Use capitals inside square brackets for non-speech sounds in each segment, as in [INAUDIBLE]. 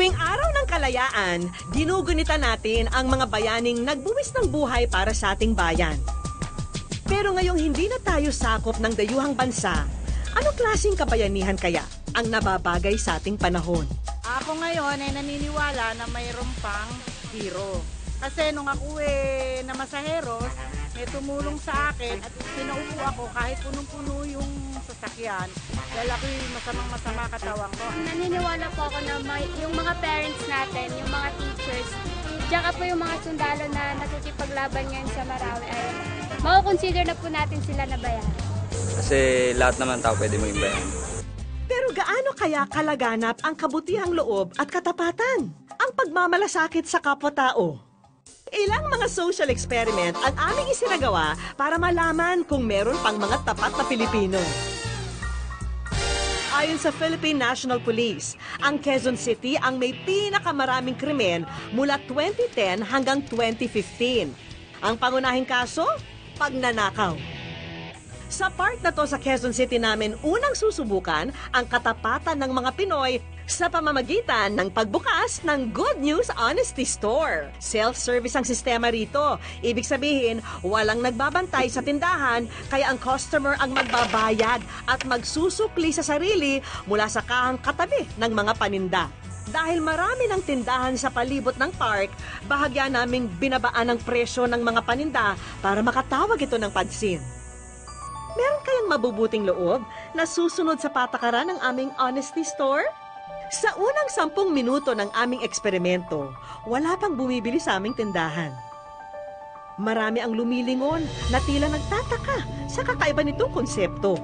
Tuwing araw ng kalayaan, ginugunita natin ang mga bayaning nagbuwis ng buhay para sa ating bayan. Pero ngayong hindi na tayo sakop ng dayuhang bansa, anong klaseng kabayanihan kaya ang nababagay sa ating panahon? Ako ngayon ay naniniwala na mayroon pang hero. Kasi nung ako eh na masaheros, may tumulong sa akin at pinaupo ako kahit punong-puno yung sasakyan. Dahil ako'y masamang masama katawan ko. Naniniwala po ako na may, yung mga parents natin, yung mga teachers, tsaka po yung mga sundalo na nakikipaglaban ngayon sa Marawi ay mako-consider na po natin sila na bayan. Kasi lahat naman tao pwede mo imbayan. Pero gaano kaya kalaganap ang kabutihang loob at katapatan? Ang pagmamalasakit sa kapwa-tao? Ilang mga social experiment ang aming isinagawa para malaman kung meron pang mga tapat na Pilipino. Ayon sa Philippine National Police, ang Quezon City ang may pinakamaraming krimen mula 2010 hanggang 2015. Ang pangunahing kaso, pagnanakaw. Sa part na to sa Quezon City namin unang susubukan ang katapatan ng mga Pinoy sa pamamagitan ng pagbukas ng Good News Honesty Store. Self-service ang sistema rito. Ibig sabihin, walang nagbabantay sa tindahan kaya ang customer ang magbabayad at magsusukli sa sarili mula sa kahang katabi ng mga paninda. Dahil marami ng tindahan sa palibot ng park, bahagya naming binabaan ang presyo ng mga paninda para makatawag ito ng pansin. Meron kayang mabubuting loob na susunod sa patakaran ng aming honesty store? Sa unang sampung minuto ng aming eksperimento, wala pang bumibili sa aming tindahan. Marami ang lumilingon na tila nagtataka sa kakaiba nitong konsepto.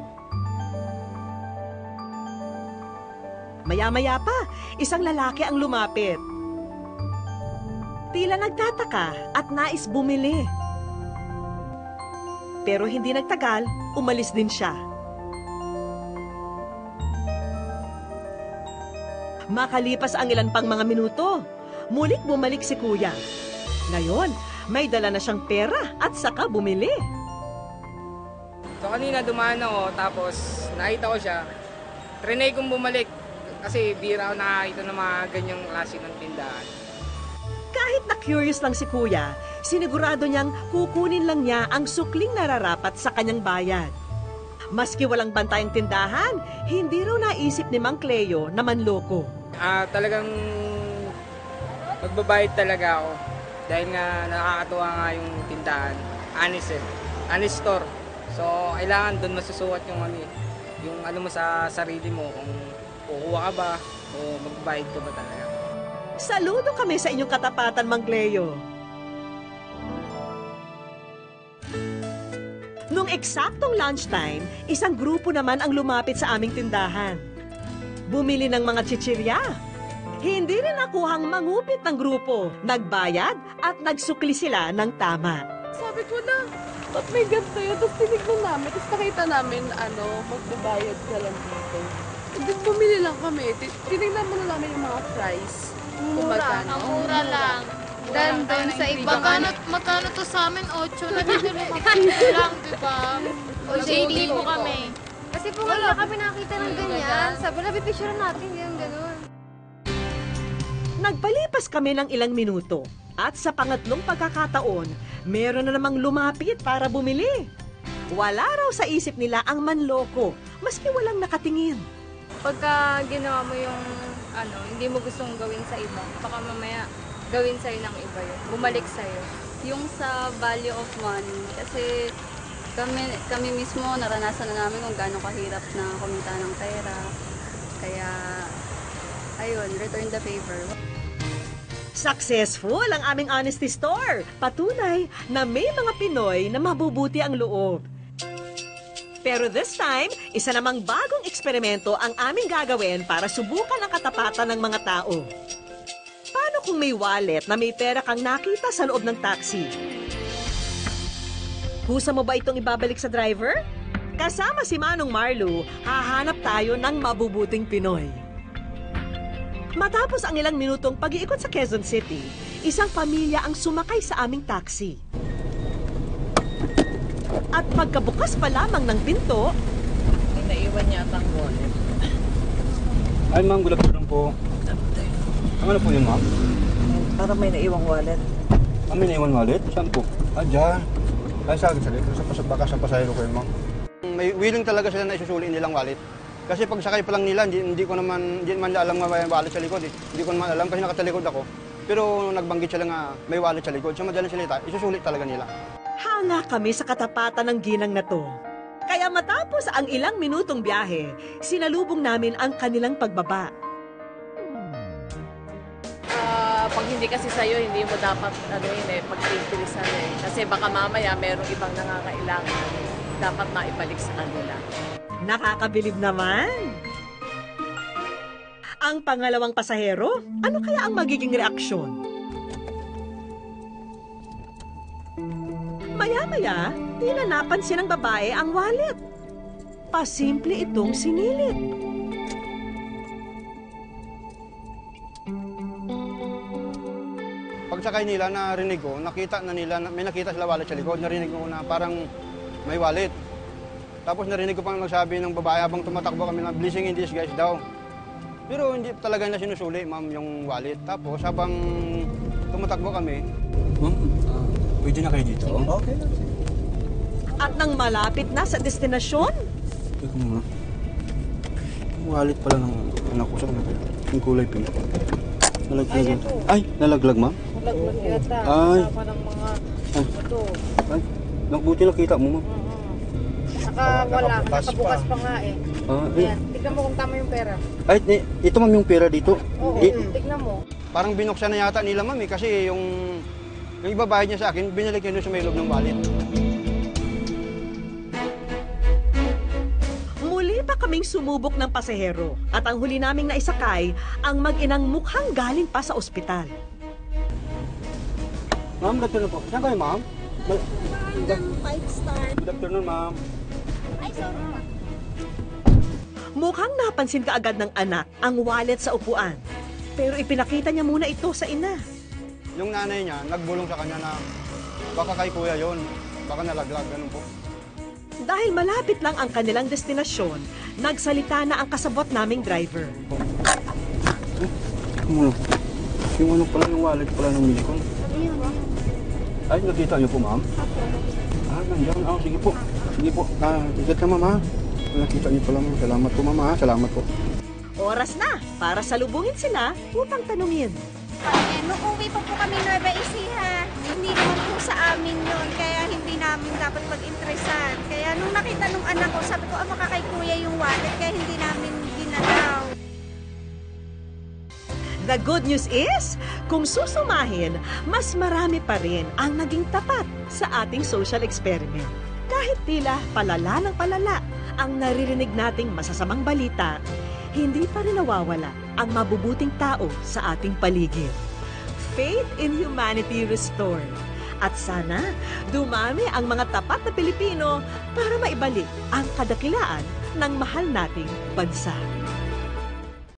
Maya-maya pa, isang lalaki ang lumapit. Tila nagtataka at nais bumili. Pero hindi nagtagal, umalis din siya. Makalipas ang ilan pang mga minuto, mulik bumalik si kuya. Ngayon, may dala na siyang pera at saka bumili. So kanina dumaan ako, tapos nakita ko siya. Trinay kong bumalik kasi bira ako nakakita ng mga ganyang klase ng tindahan. Kahit na curious lang si kuya, sinigurado niyang kukunin lang niya ang sukling nararapat sa kanyang bayad. Maski walang bantay ang tindahan, hindi raw naisip ni Mang Cleo na manloko. Ah, talagang magbabayad talaga ako. Dahil nga nakakatuwa nga yung tindahan. Honest eh. Honest store. So, kailangan doon masusukat yung ano eh, yung ano mo sa sarili mo kung kukuha ka ba o magbabayad ka ba talaga. Saludo kami sa inyong katapatan, Mang Cleo. Nung eksaktong lunchtime, isang grupo naman ang lumapit sa aming tindahan. Bumili ng mga chichirya. Hindi rin nakuhang mangupit ng grupo. Nagbayad at nagsukli sila ng tama. Sabi ko na, ba't may ganito yun? Tapos tinignan namin, tapos nakita namin, ano, magbabayad ka lang dito. Then bumili lang kami. Ti- Tinignan mo na namin yung mga price. Kung magkano. Ang mura lang. Then, doon sa iba, magkano, magkano to sa amin? 8 na dito [LAUGHS] lang, di ba? O, hindi po kami. Kasi po wala kami nakita ng ganyan. Sabi na, pipicture natin yung ganun. Nagpalipas kami ng ilang minuto at sa pangatlong pagkakataon, meron na namang lumapit para bumili. Wala raw sa isip nila ang manloko, maski walang nakatingin. pagka ginawa mo yung ano, hindi mo gustong gawin sa iba, baka mamaya gawin sa'yo ng iba yun. Bumalik sa'yo. yung sa value of money. Kasi kami, kami mismo naranasan na namin kung gaano kahirap na kumita ng pera. Kaya, ayun, return the favor. Successful ang aming honesty store. Patunay na may mga Pinoy na mabubuti ang loob. Pero this time, isa namang bagong eksperimento ang aming gagawin para subukan ang katapatan ng mga tao. Paano kung may wallet na may pera kang nakita sa loob ng taxi? Kusa mo ba itong ibabalik sa driver? Kasama si Manong Marlo, hahanap tayo ng mabubuting Pinoy. Matapos ang ilang minutong pag-iikot sa Quezon City, isang pamilya ang sumakay sa aming taxi. At pagkabukas pa lamang ng pinto, May naiwan yata ang wallet. Ay ma'am, good afternoon po. Ano po yun, ma'am? Para may naiwang wallet. Kami naiwan wallet? Saan po? Ah, dyan. Ay, sa akin, sa Sa, sa, baka sa pasahero ko yun, ma'am. May willing talaga sila na isusuli nilang wallet. Kasi pag sakay pa lang nila, hindi, hindi ko naman, hindi naman nila alam nga may wallet sa likod eh. Hindi ko naman alam kasi nakatalikod ako. Pero nagbanggit sila nga may wallet sa likod. Sa madaling salita, isusulit talaga nila. Hanga kami sa katapatan ng ginang na to. Kaya matapos ang ilang minutong biyahe, sinalubong namin ang kanilang pagbaba. Pag hindi kasi sa'yo, hindi mo dapat ano yun eh, pagtitilisan eh. Kasi baka mamaya merong ibang nangangailangan. Dapat maibalik sa kanila. Nakakabilib naman. Ang pangalawang pasahero, ano kaya ang magiging reaksyon? Maya-maya, tila napansin ng babae ang wallet. Pasimple itong sinilip. Pag sakay nila, narinig ko, nakita na nila, may nakita sila wallet sa likod. Narinig ko na parang may wallet. Tapos narinig ko pang nagsabi ng babae habang tumatakbo kami na blessing in disguise daw. Pero hindi talaga na sinusuli, ma'am, yung wallet. Tapos habang tumatakbo kami, Ma'am, pwede na kayo dito? Okay. At nang malapit na sa destinasyon, Teka muna. Yung wallet pala ng anak ko sa kanila. Yung kulay pink. Nalaglag. Ay, nalaglag, ma'am? Laglag yata. Ay. Kasama ng mga Ay, ito. ay. Nabuti nakita mo, ma'am. Saka wala, nakabukas pa nga eh. Ah, eh. Ayan, tignan mo kung tama yung pera. Ay, ito ma'am yung pera dito. Oo, Eh, tignan mo. Parang binuksan na yata nila, ma'am, eh, kasi yung yung ibabayad niya sa akin, binalik niya doon sa may loob ng wallet. muli pa kaming sumubok ng pasahero at ang huli naming naisakay ang mag-inang mukhang galing pa sa ospital. Ma'am, good afternoon po. Saan kayo, ma'am? Ma- Five star. Good afternoon, ma'am. Mukhang napansin kaagad ng anak ang wallet sa upuan. Pero ipinakita niya muna ito sa ina. Yung nanay niya, nagbulong sa kanya na baka kay kuya yon, baka nalaglag, ganun po. Dahil malapit lang ang kanilang destinasyon, nagsalita na ang kasabot naming driver. Yung ano pala, yung wallet pala ng Milcon. Ay, nakita niyo po, ma'am? Ah, nandiyan. Ah, sige po. Sige po. Ah, igat ka, ma'am, ha? Nakita niyo pala, ma'am. Salamat po, ma'am, ha? Salamat po. Oras na para salubungin sila upang tanungin. Eh, nung uwi pa po kami Nueva Ecija, hindi naman po sa amin yun, kaya hindi namin dapat mag-interesan. Kaya nung nakita nung anak ko, sabi ko, ah, baka kay kuya yung wallet, kaya hindi namin The good news is, kung susumahin, mas marami pa rin ang naging tapat sa ating social experiment. Kahit tila palala ng palala ang naririnig nating masasamang balita, hindi pa rin nawawala ang mabubuting tao sa ating paligid. Faith in humanity restored. At sana, dumami ang mga tapat na Pilipino para maibalik ang kadakilaan ng mahal nating bansa.